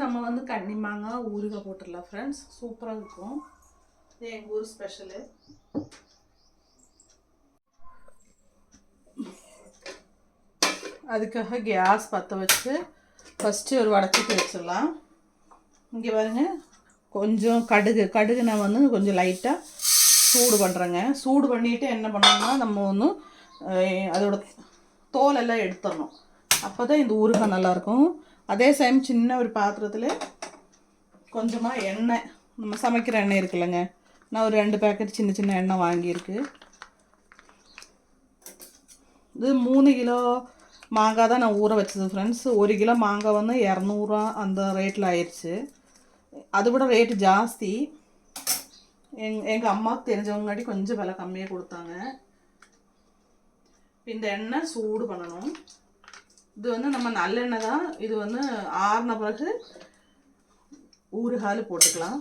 நம்ம வந்து கன்னி ஊறுக போட்டுடலாம் ஃப்ரெண்ட்ஸ் சூப்பராக இருக்கும். இது எங்கள் ஊர் ஸ்பெஷலு அதுக்காக கேஸ் பற்ற வச்சு ஃபஸ்ட்டு ஒரு வடச்சிட்டு வச்சிடலாம். இங்கே பாருங்க. கொஞ்சம் கடுகு கடுகு நான் வந்து கொஞ்சம் லைட்டாக சூடு பண்ணுறேங்க சூடு பண்ணிவிட்டு என்ன பண்ணணும்னா நம்ம வந்து அதோட தோலெல்லாம் எடுத்துடணும். அப்போ தான் இந்த ஊறுகாய் நல்லாயிருக்கும் அதே சமயம் சின்ன ஒரு பாத்திரத்தில் கொஞ்சமாக எண்ணெய். நம்ம சமைக்கிற எண்ணெய் இருக்குல்லங்க. நான் ஒரு ரெண்டு பேக்கெட் சின்ன சின்ன எண்ணெய் வாங்கியிருக்கு. இது மூணு கிலோ மாங்காய் தான் நான் ஊற வச்சது ஃப்ரெண்ட்ஸ் ஒரு கிலோ மாங்காய் வந்து இரநூறுவா அந்த ரேட்டில் ஆயிடுச்சு அது விட ரேட்டு ஜாஸ்தி. எங் எங்கள் அம்மாவுக்கு தெரிஞ்சவங்காட்டி கொஞ்சம் விலை கம்மியாக கொடுத்தாங்க. இந்த எண்ணெய் சூடு பண்ணணும். இது வந்து நம்ம நல்லெண்ணெய் தான். இது வந்து ஆறின பிறகு ஊறுகால் போட்டுக்கலாம்.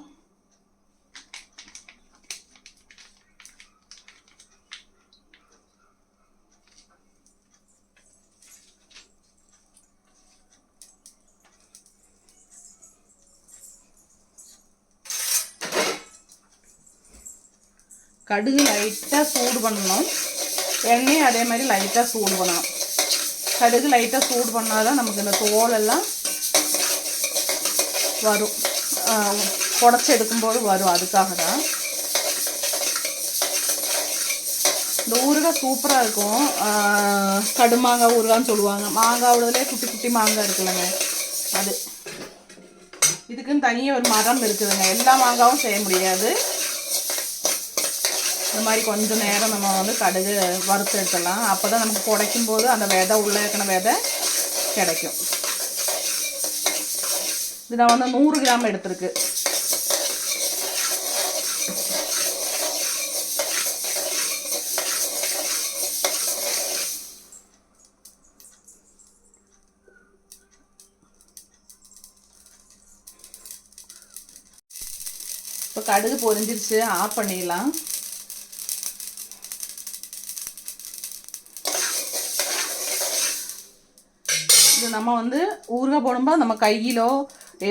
கடுகு லைட்டாக சூடு பண்ணணும். எண்ணெய் அதே மாதிரி லைட்டாக சூடு பண்ணணும். கடுகு லைட்டாக சூடு பண்ணால் தான் நமக்கு இந்த தோலெல்லாம் வரும். புடச்சி எடுக்கும்போது வரும். அதுக்காக தான் இந்த ஊறுகாய் சூப்பராக இருக்கும். கடுமாங்காய் ஊறுகான்னு சொல்லுவாங்க. மாங்காவுலயே குட்டி குட்டி மாங்காய் இருக்குல்லங்க அது. இதுக்குன்னு தனியாக ஒரு மரம் இருக்குதுங்க. எல்லா மாங்காவும் செய்ய முடியாது. இந்த மாதிரி கொஞ்சம் நேரம் நம்ம வந்து கடுகு வறுத்து எடுத்துடலாம். அப்போ தான் நமக்கு குடைக்கும் போது அந்த விதை உள்ளே இருக்கிற விதை கிடைக்கும். இது நான் வந்து நூறு கிராம் எடுத்திருக்கு. இப்போ கடுகு பொரிஞ்சிருச்சு ஆஃப் பண்ணிடலாம். நம்ம வந்து ஊறுகாய் போடும்போது நம்ம கையிலோ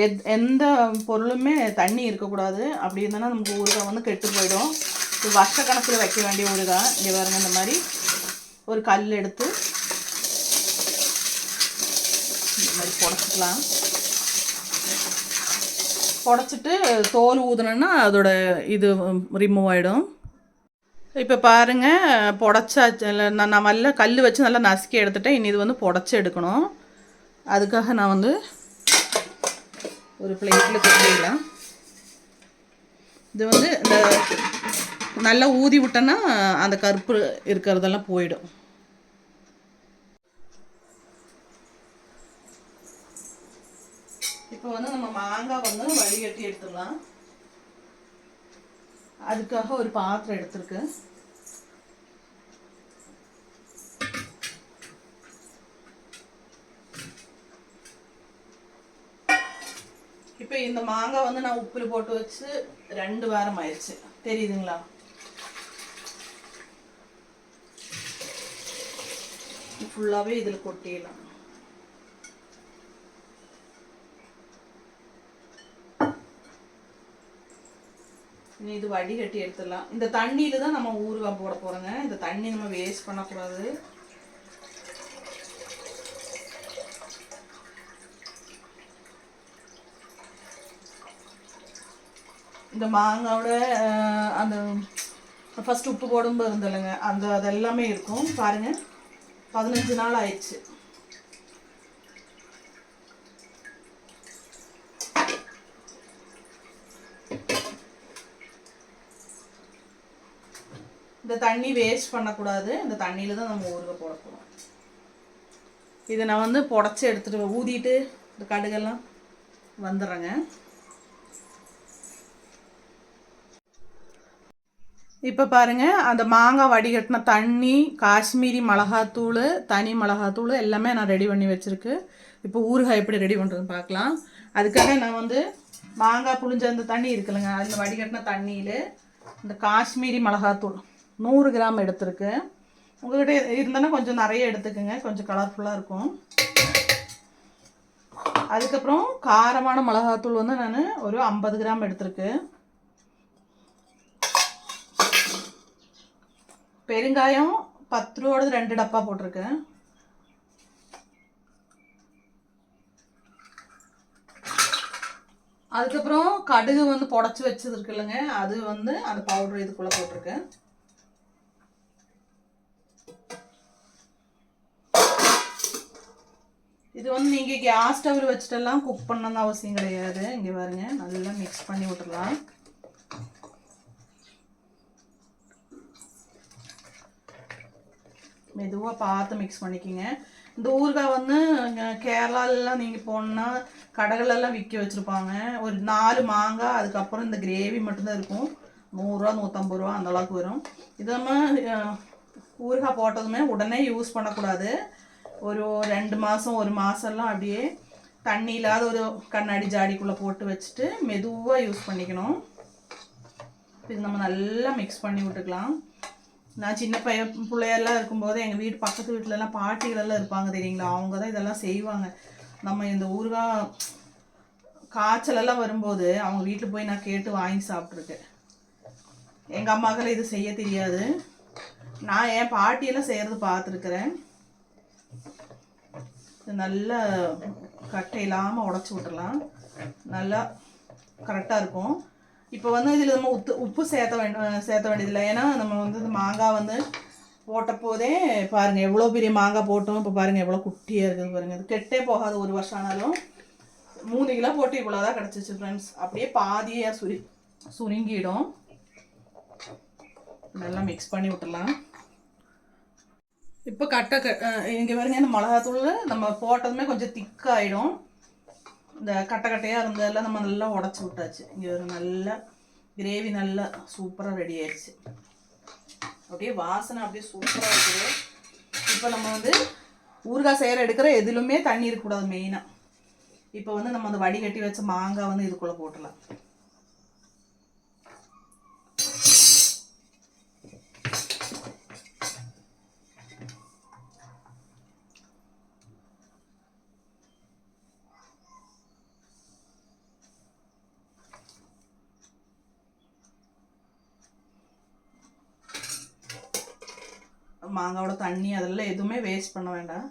எத் எந்த பொருளுமே தண்ணி இருக்கக்கூடாது. அப்படி இருந்தனா நமக்கு ஊறுகாய் வந்து கெட்டு போயிடும். இது வருஷக்கணக்கில் வைக்க வேண்டிய ஊறுகாய். இங்கே பாருங்க இந்த மாதிரி ஒரு கல் எடுத்து இந்த மாதிரி புடச்சிக்கலாம். புடச்சிட்டு தோல் ஊதுனோன்னா அதோட இது ரிமூவ் ஆகிடும் இப்போ பாருங்கள் புடச்சாச்சு இல்லை நான் நான் நல்லா கல் வச்சு நல்லா நசுக்கி எடுத்துட்டேன். இனி இது வந்து புடச்சி எடுக்கணும். அதுக்காக நான் வந்து ஒரு பிளேட்டில் கொட்டிடலாம். இது வந்து இந்த நல்லா ஊதி விட்டோன்னா அந்த கருப்பு இருக்கிறதெல்லாம் போயிடும். இப்போ வந்து நம்ம மாங்காய் வந்து வடிகட்டி எடுத்துடலாம். அதுக்காக ஒரு பாத்திரம் எடுத்துருக்கு இந்த மாங்காய் வந்து நான் உப்பில் போட்டு வச்சு ரெண்டு வாரம் ஆயிடுச்சு. தெரியுதுங்களா? ஃபுல்லாகவே இதில் கொட்டிடலாம். இனி இது வடிகட்டி எடுத்துடலாம். இந்த தண்ணியில் தான் நம்ம ஊறுகாய் போட போகிறோங்க இந்த தண்ணி நம்ம வேஸ்ட் பண்ணக்கூடாது. இந்த மாங்காவோட அந்த ஃபர்ஸ்ட் உப்பு போடும்போது இருந்தலைங்க அந்த அது எல்லாமே இருக்கும். பாருங்க. பதினஞ்சு நாள் ஆயிடுச்சு. இந்த தண்ணி வேஸ்ட் பண்ணக்கூடாது. இந்த தண்ணியில தான் நம்ம ஊறுகாய் போடக்கூடாது. இதை நான் வந்து புடச்சி எடுத்துட்டு ஊதிட்டு இந்த கடுகெல்லாம் வந்துடுறேங்க. இப்போ பாருங்கள் அந்த மாங்காய் வடிகட்டின தண்ணி காஷ்மீரி மிளகாத்தூள் தனி மிளகாத்தூள் எல்லாமே நான் ரெடி பண்ணி வச்சுருக்கு. இப்போ ஊறுகாய் எப்படி ரெடி பண்ணுறதுன்னு பார்க்கலாம் அதுக்காக நான் வந்து மாங்காய் புளிஞ்ச அந்த தண்ணி இருக்குல்லங்க அதில் வடிகட்டின தண்ணியில் இந்த காஷ்மீரி மிளகாத்தூள். நூறு கிராம் எடுத்திருக்கு. உங்கள்கிட்ட இருந்தனா கொஞ்சம் நிறைய எடுத்துக்கோங்க கொஞ்சம் கலர்ஃபுல்லாக இருக்கும். அதுக்கப்புறம் காரமான மிளகாத்தூள் வந்து நான் ஒரு ஐம்பது கிராம் எடுத்திருக்கு. பெருங்காயம் பத்து ரூபாவோடது ரெண்டு டப்பா போட்டிருக்கேன். அதுக்கப்புறம் கடுகு வந்து புடச்சி வச்சது இருக்கு இல்லைங்க அது வந்து அந்த பவுடர் இதுக்குள்ளே போட்டிருக்கேன். இது வந்து நீங்கள் கேஸ் ஸ்டவ்வில் வச்சுட்டெல்லாம் குக் பண்ணணும்னு அவசியம் கிடையாது. இங்கே பாருங்க நல்லா மிக்ஸ் பண்ணி விட்டுடலாம். மெதுவாக பார்த்து மிக்ஸ் பண்ணிக்கிங்க. இந்த ஊறுகாய் வந்து அஹ், கேரளாலலாம் நீங்கள் போனால் கடைகளெல்லாம் விற்க வச்சுருப்பாங்க. ஒரு நாலு மாங்காய் அதுக்கப்புறம் இந்த கிரேவி மட்டும்தான் இருக்கும். நூறுரூவா நூற்றம்பது ரூபா அந்த அளவுக்கு வரும். இது ஊறுகாய் போட்டதுமே உடனே யூஸ் பண்ணக்கூடாது. ஒரு ரெண்டு மாதம் ஒரு மாதம்லாம் அப்படியே தண்ணி இல்லாத ஒரு கண்ணாடி ஜாடிக்குள்ளே போட்டு வச்சுட்டு மெதுவாக யூஸ் பண்ணிக்கணும். இது நம்ம நல்லா மிக்ஸ் பண்ணி விட்டுக்கலாம். நான் சின்ன பைய பிள்ளையெல்லாம் இருக்கும்போது எங்கள் வீடு பக்கத்து வீட்டிலலாம் பாட்டிகளெல்லாம் இருப்பாங்க தெரியுங்களா? அவங்க தான் இதெல்லாம் செய்வாங்க. நம்ம இந்த ஊறுகாய் காய்ச்சலெல்லாம் வரும்போது அவங்க வீட்டில் போய் நான் கேட்டு வாங்கி சாப்பிட்ருக்கேன் எங்கள் அம்மாக்கள் இது செய்ய தெரியாது. நான் என் பாட்டியெல்லாம் செய்கிறது பார்த்துருக்குறேன். நல்லா கட்டை இல்லாமல் உடச்சி விட்டுலாம் நல்லா கரெக்டாக இருக்கும். இப்போ வந்து இதில் நம்ம உப்பு உப்பு சேர்த்த வேண்டிய சேர்த்த வேண்டியதில்லை. ஏன்னா நம்ம வந்து இந்த மாங்காய் வந்து போட்ட போதே பாருங்கள் எவ்வளோ பெரிய மாங்காய் போட்டோம். இப்போ பாருங்கள் எவ்வளோ குட்டியாக இருக்குது பாருங்கள் இது கெட்டே போகாது ஒரு வருஷம் ஆனாலும். மூணு கிலோ போட்டு இவ்வளோ தான் கிடச்சிச்சு ஃப்ரெண்ட்ஸ் அப்படியே பாதியாக சுரி சுருங்கிடும். நல்லா மிக்ஸ் பண்ணி விட்டுடலாம். இப்போ கட்டை க இங்கே பாருங்க இந்த மிளகாத்தூள் நம்ம போட்டதுமே கொஞ்சம் திக்காகிடும் இந்த கட்டை கட்டையாக இருந்ததெல்லாம் நம்ம நல்லா உடச்சி விட்டாச்சு. இங்கே ஒரு நல்லா கிரேவி நல்லா சூப்பராக ரெடி ஆயிடுச்சு. அப்படியே வாசனை அப்படியே சூப்பராக இருக்குது. இப்போ நம்ம வந்து ஊறுகாய் செய்கிற எடுக்கிற எதிலுமே தண்ணி இருக்கக்கூடாது மெயினாக இப்போ வந்து நம்ம அந்த வடிகட்டி வச்ச மாங்காய் வந்து இதுக்குள்ளே போட்டுடலாம். மாங்காவோட தண்ணி அதெல்லாம் எதுவுமே வேஸ்ட் பண்ண வேண்டாம்.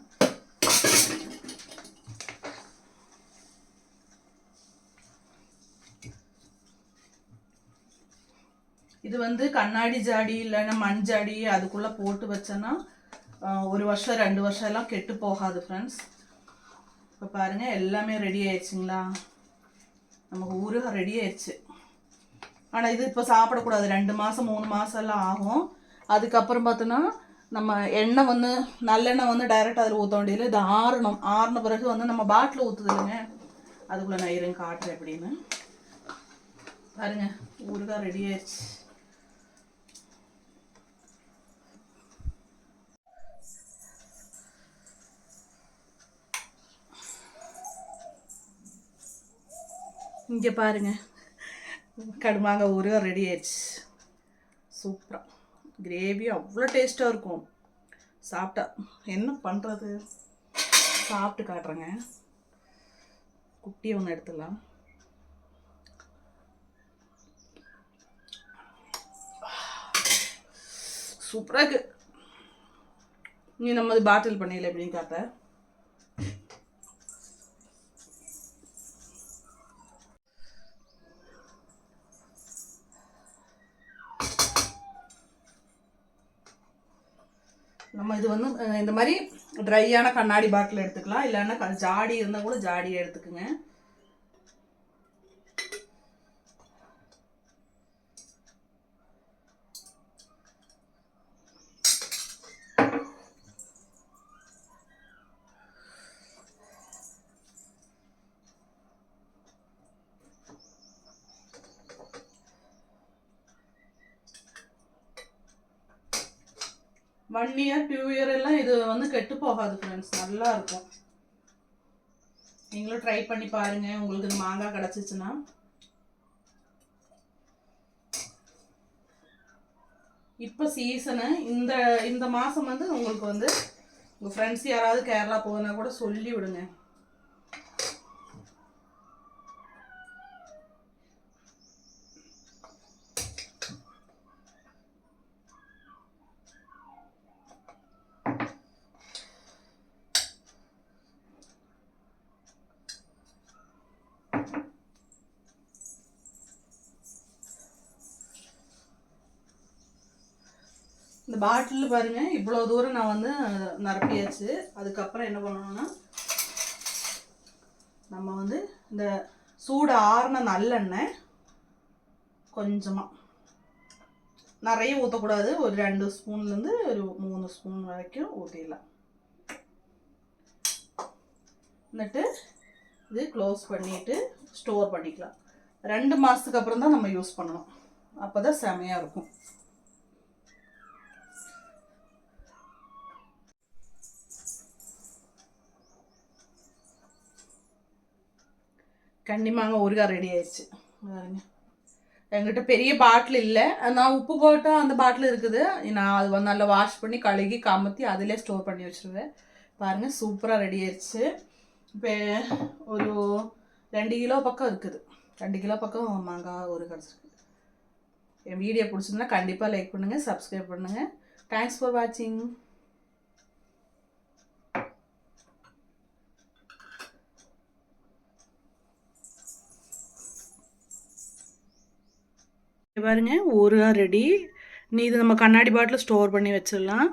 இது வந்து கண்ணாடி ஜாடி இல்லைன்னா மண் ஜாடி அதுக்குள்ளே போட்டு வச்சோன்னா ஒரு வருஷம் ரெண்டு வருஷம் எல்லாம் கெட்டு போகாது ஃப்ரெண்ட்ஸ் இப்போ பாருங்கள் எல்லாமே ரெடி ஆயிடுச்சுங்களா? நமக்கு ஊருக ரெடி ஆயிடுச்சு. ஆனால் இது இப்போ சாப்பிடக்கூடாது. ரெண்டு மாதம் மூணு மாதம் எல்லாம் ஆகும். அதுக்கப்புறம் பார்த்தோன்னா நம்ம எண்ணெய் வந்து நல்லெண்ணெய் வந்து டைரெக்டாக அதில் ஊற்ற வேண்டியதில்லை. இது ஆறணும். ஆறின பிறகு வந்து நம்ம பாட்டில் ஊற்றுது இல்லைங்க? அதுக்குள்ளே நான் இருங்க காட்டுறேன் எப்படின்னு பாருங்க ஊறுகாய் ரெடி ஆயிடுச்சு. இங்கே பாருங்க. கடுமாங்க ஊருகா ரெடி ஆயிடுச்சு. சூப்பராக கிரேவி அவ்வளோ டேஸ்ட்டாக இருக்கும். சாப்பிட்டா. என்ன பண்ணுறது சாப்பிட்டு காட்டுறேங்க. குட்டியை ஒன்று எடுத்துடலாம். சூப்பராக இருக்கு. நீ நம்ம பாட்டில் பண்ணிடல எப்படின்னு காட்ட நம்ம இது வந்து இந்த மாதிரி ட்ரையான கண்ணாடி பாட்டில் எடுத்துக்கலாம். இல்லைன்னா ஜாடி இருந்தால் கூட ஜாடியை எடுத்துக்குங்க. ஒன் இயர் டூ இயர் எல்லாம் இது வந்து கெட்டு போகாது ஃப்ரெண்ட்ஸ் நல்லா இருக்கும். நீங்களும் ட்ரை பண்ணி பாருங்க. உங்களுக்கு இந்த மாங்காய் கிடச்சிச்சுன்னா. இப்போ சீசனு இந்த இந்த மாதம் வந்து உங்களுக்கு வந்து உங்கள் ஃப்ரெண்ட்ஸ் யாராவது கேரளா போகுதுன்னா கூட சொல்லி விடுங்க. இந்த பாட்டிலில் பாருங்கள் இவ்வளோ தூரம் நான் வந்து நிரப்பியாச்சு. அதுக்கப்புறம் என்ன பண்ணணும்னா நம்ம வந்து இந்த சூடு ஆறின நல்லெண்ணெய் கொஞ்சமாக நிறைய ஊற்றக்கூடாது ஒரு ரெண்டு ஸ்பூன்லேருந்து ஒரு மூணு ஸ்பூன் வரைக்கும் ஊற்றிடலாம் வந்துட்டு இது க்ளோஸ் பண்ணிட்டு ஸ்டோர் பண்ணிக்கலாம். ரெண்டு மாதத்துக்கு அப்புறம் தான் நம்ம யூஸ் பண்ணணும். அப்போ தான் செமையாக இருக்கும். கண்டிப்பாங்க ஊறுகாய் ரெடி ஆயிடுச்சு. பாருங்க. என்கிட்ட பெரிய பாட்டில் இல்லை. நான் உப்பு போட்டால் அந்த பாட்டில் இருக்குது. நான் அது வந்து நல்லா வாஷ் பண்ணி கழுகி கமத்தி அதிலே ஸ்டோர் பண்ணி வச்சுருவேன். பாருங்கள் சூப்பராக ரெடி ஆயிடுச்சு. இப்போ ஒரு ரெண்டு கிலோ பக்கம் இருக்குது. ரெண்டு கிலோ பக்கம் மாங்காய் ஒரு கிடச்சிருக்கு. என் வீடியோ பிடிச்சிருந்தா கண்டிப்பாக லைக் பண்ணுங்கள் சப்ஸ்கிரைப் பண்ணுங்கள் தேங்க்ஸ் ஃபார் வாட்சிங் பாருங்க ஊறுகாய் ரெடி நீ இது நம்ம கண்ணாடி பாட்டில் ஸ்டோர் பண்ணி வச்சிடலாம்.